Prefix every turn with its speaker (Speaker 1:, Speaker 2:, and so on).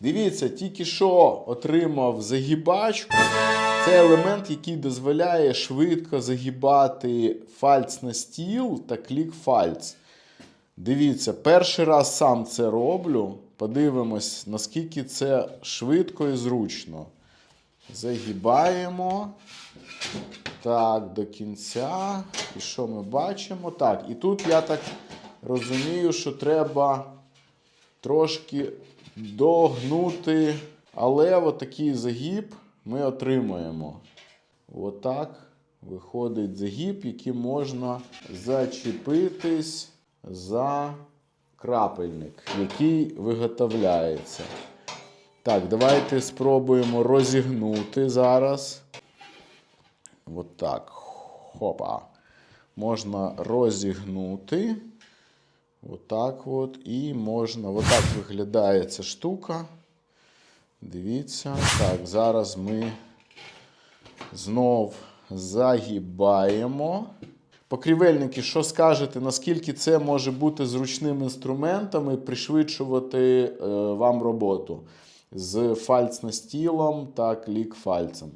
Speaker 1: Дивіться, тільки що отримав загибачку. Це елемент, який дозволяє швидко загибати фальц на стіл та клік фальц. Дивіться, перший раз сам це роблю. Подивимось, наскільки це швидко і зручно. Загибаємо. Так, до кінця. І що ми бачимо? Так, і тут я так розумію, що треба трошки догнути. Але отакий загиб ми отримуємо. Отак виходить загиб, яким можна зачепитись за крапельник, який виготовляється. Так, давайте спробуємо розігнути зараз. Отак. Хопа. Можна розігнути. Отак от. І можна. Отак виглядає ця штука. Дивіться. Так, зараз ми знов загибаємо. Покрівельники, що скажете, наскільки це може бути зручним інструментом і пришвидшувати е, вам роботу з фальцнастілом та клік-фальцем?